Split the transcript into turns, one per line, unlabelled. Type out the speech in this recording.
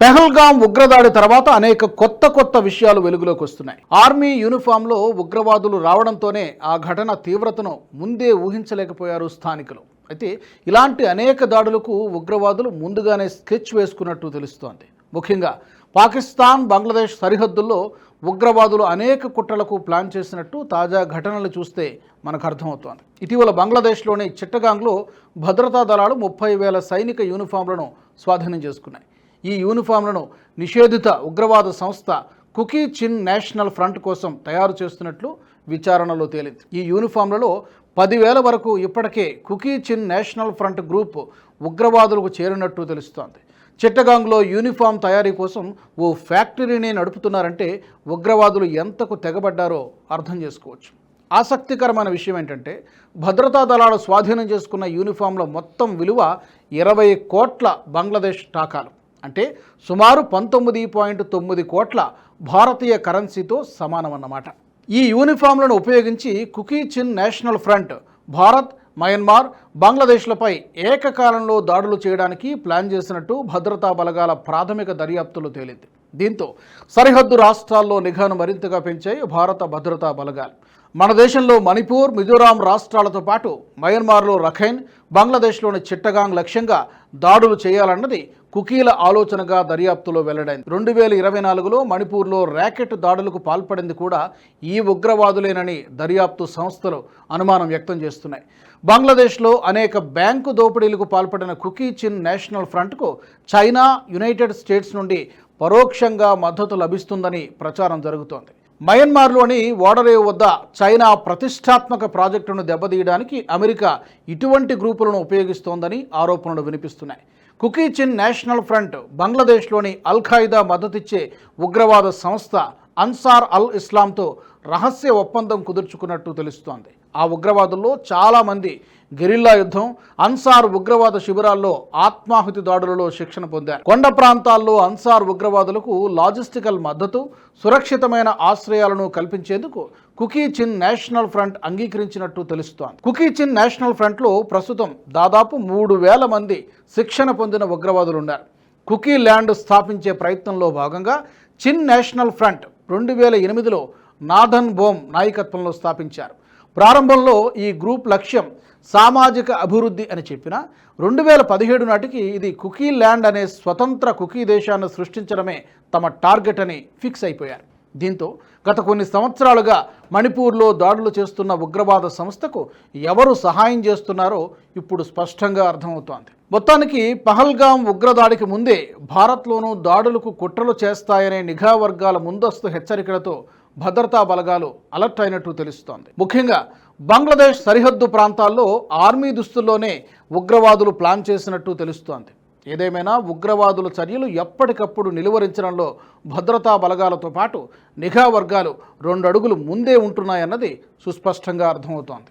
పెహల్గాం ఉగ్రదాడి తర్వాత అనేక కొత్త కొత్త విషయాలు వెలుగులోకి వస్తున్నాయి. ఆర్మీ యూనిఫామ్లో ఉగ్రవాదులు రావడంతోనే ఆ ఘటన తీవ్రతను ముందే ఊహించలేకపోయారు స్థానికులు. అయితే ఇలాంటి అనేక దాడులకు ఉగ్రవాదులు ముందుగానే స్కెచ్ వేసుకున్నట్టు తెలుస్తోంది. ముఖ్యంగా పాకిస్తాన్ బంగ్లాదేశ్ సరిహద్దుల్లో ఉగ్రవాదులు అనేక కుట్రలకు ప్లాన్ చేసినట్టు తాజా ఘటనలు చూస్తే మనకు అర్థమవుతోంది. ఇటీవల బంగ్లాదేశ్లోని చిట్టగాంగ్లో భద్రతా దళాలు ముప్పై వేల సైనిక యూనిఫామ్లను స్వాధీనం చేసుకున్నాయి. ఈ యూనిఫామ్లను నిషేధిత ఉగ్రవాద సంస్థ కుకీ చిన్ నేషనల్ ఫ్రంట్ కోసం తయారు చేస్తున్నట్లు విచారణలో తేలింది. ఈ యూనిఫామ్లలో పదివేల వరకు ఇప్పటికే cookie Chin national front group ఉగ్రవాదులకు చేరినట్టు తెలుస్తోంది. చిట్టగాంగ్లో యూనిఫామ్ తయారీ కోసం ఓ ఫ్యాక్టరీని నడుపుతున్నారంటే ఉగ్రవాదులు ఎంతకు తెగబడ్డారో అర్థం చేసుకోవచ్చు. ఆసక్తికరమైన విషయం ఏంటంటే భద్రతా దళాలు స్వాధీనం చేసుకున్న యూనిఫామ్ల మొత్తం విలువ ఇరవై కోట్ల బంగ్లాదేశ్ టాకాలు. అంటే సుమారు పంతొమ్మిది పాయింట్ తొమ్మిది కోట్ల భారతీయ కరెన్సీతో సమానమన్నమాట. ఈ యూనిఫామ్లను ఉపయోగించి Kuki Chin national front Bharat Myanmar బంగ్లాదేశ్లపై ఏకకాలంలో దాడులు చేయడానికి ప్లాన్ చేసినట్టు భద్రతా బలగాల ప్రాథమిక దర్యాప్తులు తేలింది. దీంతో సరిహద్దు రాష్ట్రాల్లో నిఘాను మరింతగా పెంచాయి భారత భద్రతా బలగాలు. మన దేశంలో మణిపూర్ మిజోరాం రాష్ట్రాలతో పాటు మయన్మార్లో రఖైన్ బంగ్లాదేశ్లోని చిట్టగాంగ్ లక్ష్యంగా దాడులు చేయాలన్నది కుకీల ఆలోచనగా దర్యాప్తులో వెల్లడైంది. రెండు వేల ఇరవై నాలుగులో మణిపూర్లో ర్యాకెట్ దాడులకు పాల్పడింది కూడా ఈ ఉగ్రవాదులేనని దర్యాప్తు సంస్థలు అనుమానం వ్యక్తం చేస్తున్నాయి. బంగ్లాదేశ్లో అనేక బ్యాంకు దోపిడీలకు పాల్పడిన కుకీ చిన్ నేషనల్ ఫ్రంట్కు చైనా యునైటెడ్ స్టేట్స్ నుండి పరోక్షంగా మద్దతు లభిస్తుందని ప్రచారం జరుగుతోంది. మయన్మార్లోని ఓడరేవు వద్ద చైనా ప్రతిష్టాత్మక ప్రాజెక్టును దెబ్బతీయడానికి అమెరికా ఇటువంటి గ్రూపులను ఉపయోగిస్తోందని ఆరోపణలు వినిపిస్తున్నాయి. కుకీ చిన్ నేషనల్ ఫ్రంట్ బంగ్లాదేశ్లోని అల్ ఖాయిదా మద్దతిచ్చే ఉగ్రవాద సంస్థ అన్సార్ అల్ ఇస్లాంతో రహస్య ఒప్పందం కుదుర్చుకున్నట్టు తెలుస్తోంది. ఆ ఉగ్రవాదుల్లో చాలామంది గెరిల్లా యుద్ధం అన్సార్ ఉగ్రవాద శిబిరాల్లో ఆత్మాహుతి దాడులలో శిక్షణ పొందారు. కొండ ప్రాంతాల్లో అన్సార్ ఉగ్రవాదులకు లాజిస్టికల్ మద్దతు సురక్షితమైన ఆశ్రయాలను కల్పించేందుకు కుకీ చిన్ నేషనల్ ఫ్రంట్ అంగీకరించినట్టు తెలుస్తోంది. కుకీ చిన్ నేషనల్ ఫ్రంట్లో ప్రస్తుతం దాదాపు మూడు వేల మంది శిక్షణ పొందిన ఉగ్రవాదులు ఉన్నారు కుకీ ల్యాండ్ స్థాపించే ప్రయత్నంలో భాగంగా చిన్ నేషనల్ ఫ్రంట్ రెండు వేల ఎనిమిదిలో నాథన్ బోమ్ నాయకత్వంలో స్థాపించారు. ప్రారంభంలో ఈ గ్రూప్ లక్ష్యం సామాజిక అభివృద్ధి అని చెప్పిన రెండు వేల పదిహేడు నాటికి ఇది కుకీ ల్యాండ్ అనే స్వతంత్ర కుకీ దేశాన్ని సృష్టించడమే తమ టార్గెట్ అని ఫిక్స్ అయిపోయారు. దీంతో గత కొన్ని సంవత్సరాలుగా మణిపూర్లో దాడులు చేస్తున్న ఉగ్రవాద సంస్థకు ఎవరు సహాయం చేస్తున్నారో ఇప్పుడు స్పష్టంగా అర్థమవుతోంది. మొత్తానికి పహల్గాం ఉగ్రదాడికి ముందే భారత్లోనూ దాడులకు కుట్రలు చేస్తాయనే నిఘా వర్గాల ముందస్తు హెచ్చరికలతో భద్రతా బలగాలు అలర్ట్ అయినట్టు తెలుస్తోంది. ముఖ్యంగా బంగ్లాదేశ్ సరిహద్దు ప్రాంతాల్లో ఆర్మీ దుస్తుల్లోనే ఉగ్రవాదులు ప్లాన్ చేసినట్టు తెలుస్తోంది. ఏదేమైనా ఉగ్రవాదుల చర్యలు ఎప్పటికప్పుడు నిలువరించడంలో భద్రతా బలగాలతో పాటు నిఘా వర్గాలు రెండు అడుగులు ముందే ఉంటున్నాయన్నది సుస్పష్టంగా అర్థమవుతోంది.